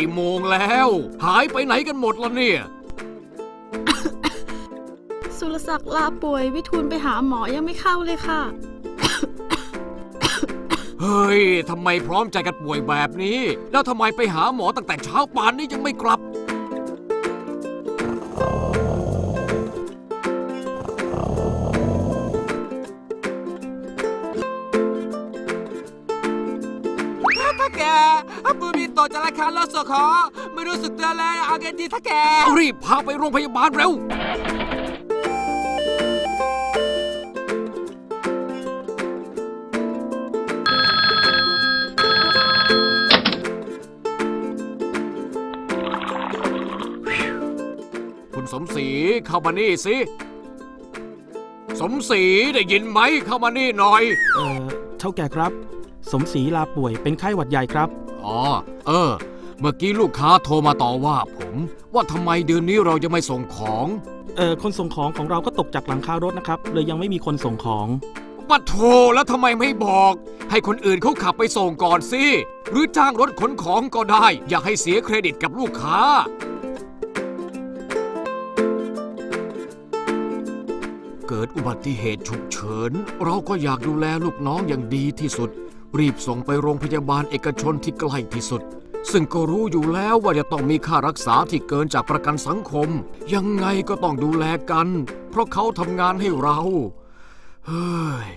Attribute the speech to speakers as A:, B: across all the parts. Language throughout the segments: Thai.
A: กี่โมงแล้ว หายไปไหนกันหมดละเนี่ย
B: สุรศักดิ์ลาป่วยวิทูลไปหาหมอยังไม่เข้าเลยค่ะ
A: เฮ้ย ทำไมพร้อมใจกันป่วยแบบนี้ แล้วทำไมไปหาหมอตั้งแต่เช้าป่านนี้ยังไม่กลับ
C: โตจะราคาลอสขอ ไม่รู้สึกตัวเลยอาไงดีถ้าแก
A: รีบพาไปโรงพยาบาลเร็ว คุณสมศรีเข้ามานี่สิ สมศรีได้ยินไหมเข้ามานี่หน่อย
D: เอ่อเท่าแก่ครับ สมศรีลาป่วยเป็นไข้หวัดใหญ่ครับ
A: อ๋อ เออ เมื่อกี้ลูกค้าโทรมาต่อว่าผม ว่าทำไมเดือนนี้เราจะไม่ส่งของ
D: เอ่อคนส่งของของเราก็ตกจากหลังคารถนะครับ เลยยังไม่มีคนส่งของ
A: ปัดโทแล้วทำไมไม่บอก ให้คนอื่นเขาขับไปส่งก่อนสิ หรือจ้างรถขนของก็ได้ อย่าให้เสียเครดิตกับลูกค้า เกิดอุบัติเหตุฉุกเฉิน เราก็อยากดูแลลูกน้องอย่างดีที่สุด รีบส่งไปโรงพยาบาลเอกชนที่ใกล้ที่สุด ซึ่งก็รู้อยู่แล้วว่าจะต้องมีค่ารักษาที่เกินจากประกันสังคม ยังไงก็ต้องดูแลกัน เพราะเขาทำงานให้เรา เฮ้ย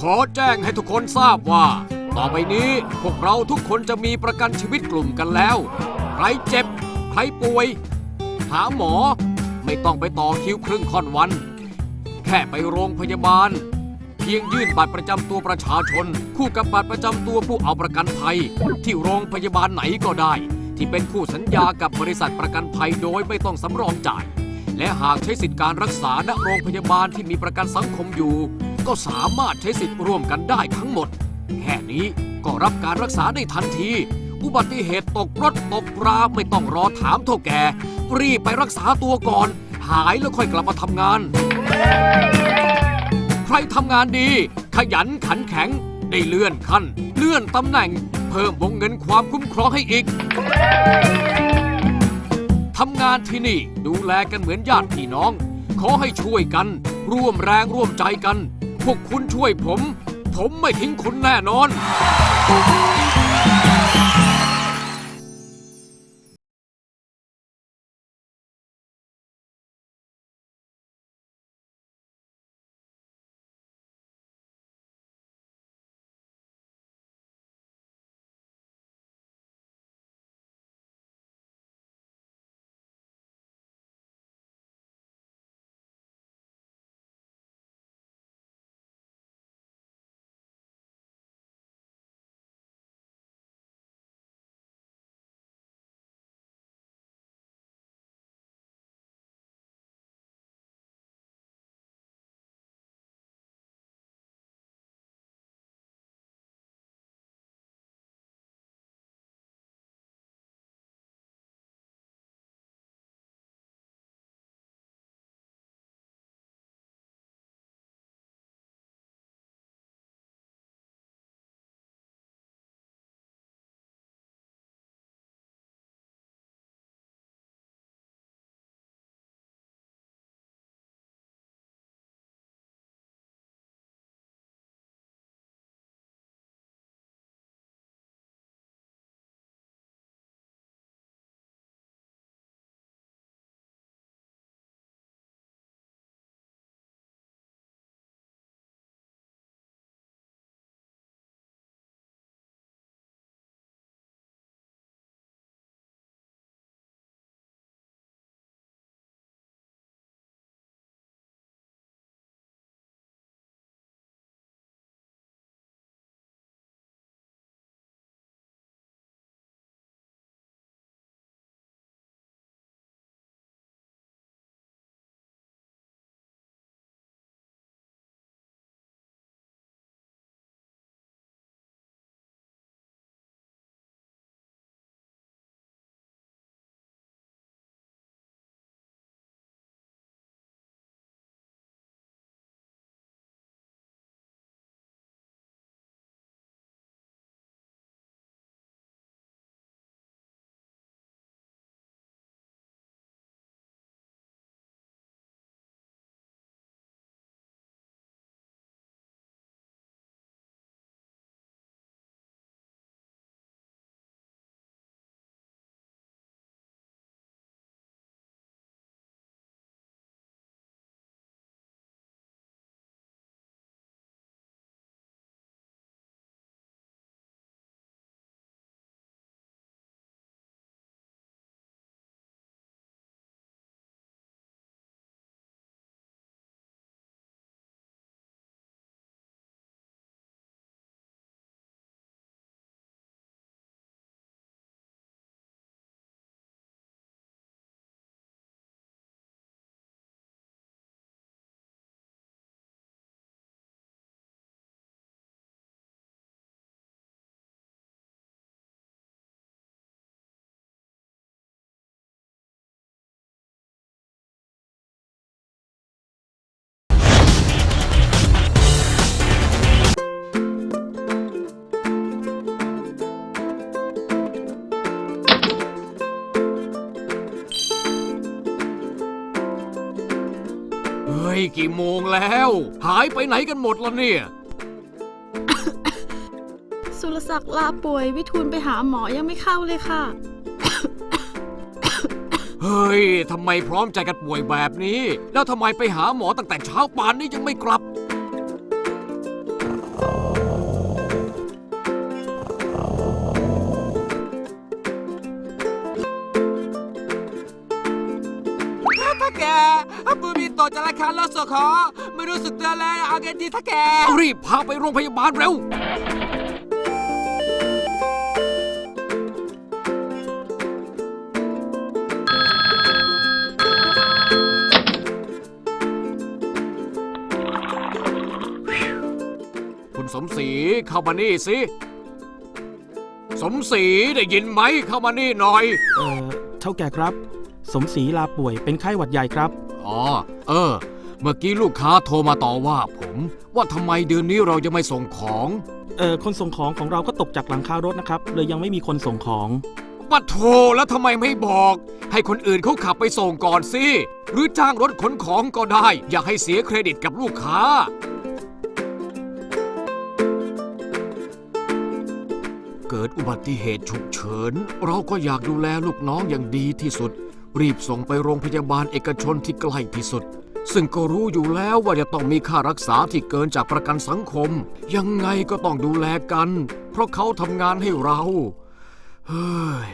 A: ขอแจ้งให้ทุกคนทราบว่า ต่อไปนี้พวกเราทุกคนจะมีประกันชีวิตกลุ่มกันแล้ว ใครเจ็บ ใครป่วย หาหมอไม่ต้องไปต่อคิวครึ่งค่อนวัน แค่ไปโรงพยาบาล เพียงยื่นบัตรประจำตัวประชาชน คู่กับบัตรประจำตัวผู้เอาประกันภัย ที่โรงพยาบาลไหนก็ได้ ที่เป็นคู่สัญญากับบริษัทประกันภัยโดยไม่ต้องสำรองจ่าย และหากใช้สิทธิการรักษาณโรงพยาบาลที่มีประกันสังคมอยู่ ก็สามารถใช้สิทธิ์ร่วมกันได้ทั้งหมด แค่นี้ก็รับการรักษาได้ทันที อุบัติเหตุตกรถตกราไม่ต้องรอถามเท่าแก่รีบไปรักษาตัวก่อน หายแล้วค่อยกลับมาทำงาน ใครทำงานดี ขยันขันแข็ง ได้เลื่อนขั้น เลื่อนตำแหน่ง เพิ่มวงเงินความคุ้มครองให้อีกทำงานที่นี่ดูแลกันเหมือนญาติพี่น้อง ขอให้ช่วยกัน ร่วมแรงร่วมใจกัน พวกคุณช่วยผม ผมไม่ทิ้งคุณแน่นอน เฮ้ย กี่โมงแล้ว หายไปไหนกันหมดละเนี่ย
B: สุรศักดิ์ลาป่วย วิทูลไปหาหมอยังไม่เข้าเลยค่ะ
A: เฮ้ย ทำไมพร้อมใจกันป่วยแบบนี้ แล้วทำไมไปหาหมอตั้งแต่เช้าป่านนี้ยังไม่กลับ
C: มือมีโตจะราคาโลสขอไม่รู้สึกตัวเลยเอาไงดีถ้าแก
A: เอารีบพาไปโรงพยาบาลเร็ว คุณสมศรีเข้ามานี่สิ สมศรีได้ยินไหมเข้ามานี่หน่อย
D: เอ่อเท่าแก่ครับ สมศรีลาป่วยเป็นไข้หวัดใหญ่ครับ
A: อ๋อ เออ เมื่อกี้ลูกค้าโทรมาต่อว่าผม ว่าทำไมเดือนนี้เรายังไม่ส่งของ
D: เอ่อคนส่งของของเราก็ตกจากหลังคารถนะครับ เลยยังไม่มีคนส่งของ
A: ปัดโทแล้วทำไมไม่บอก ให้คนอื่นเขาขับไปส่งก่อนสิ หรือจ้างรถขนของก็ได้ อย่าให้เสียเครดิตกับลูกค้า เกิดอุบัติเหตุฉุกเฉิน เราก็อยากดูแลลูกน้องอย่างดีที่สุด รีบส่งไปโรงพยาบาลเอกชนที่ใกล้ที่สุด ซึ่งก็รู้อยู่แล้วว่าจะต้องมีค่ารักษาที่เกินจากประกันสังคม ยังไงก็ต้องดูแลกัน เพราะเขาทำงานให้เรา เฮ้ย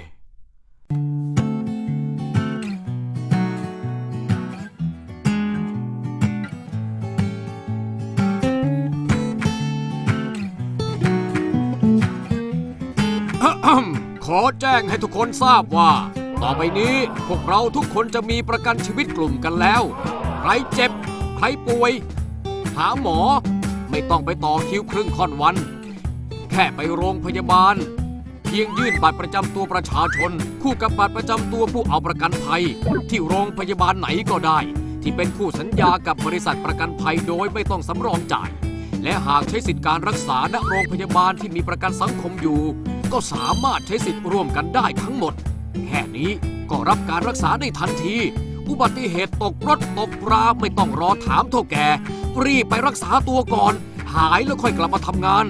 A: ขอแจ้งให้ทุกคนทราบว่า ต่อไปนี้พวกเราทุกคนจะมีประกันชีวิตกลุ่มกันแล้ว ใครเจ็บ ใครป่วย หาหมอไม่ต้องไปต่อคิวครึ่งค่อนวัน แค่ไปโรงพยาบาล เพียงยื่นบัตรประจำตัวประชาชน คู่กับบัตรประจำตัวผู้เอาประกันภัย ที่โรงพยาบาลไหนก็ได้ ที่เป็นคู่สัญญากับบริษัทประกันภัยโดยไม่ต้องสำรองจ่าย และหากใช้สิทธิการรักษาณโรงพยาบาลที่มีประกันสังคมอยู่ ก็สามารถใช้สิทธิ์ร่วมกันได้ทั้งหมด แค่นี้ก็รับการรักษาได้ทันที อุบัติเหตุตกรถตกราไม่ต้องรอถามเท่าแก่ รีบไปรักษาตัวก่อน หายแล้วค่อยกลับมาทำงาน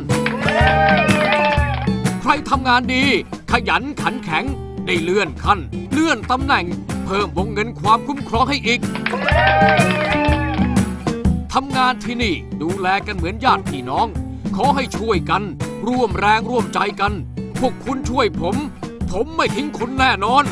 A: ใครทำงานดี ขยันขันแข็ง ได้เลื่อนขั้น เลื่อนตำแหน่ง เพิ่มวงเงินความคุ้มครองให้อีกทำงานที่นี่ดูแลกันเหมือนญาติพี่น้อง ขอให้ช่วยกัน ร่วมแรงร่วมใจกัน พวกคุณช่วยผม ผมไม่ทิ้งคุณแน่นอน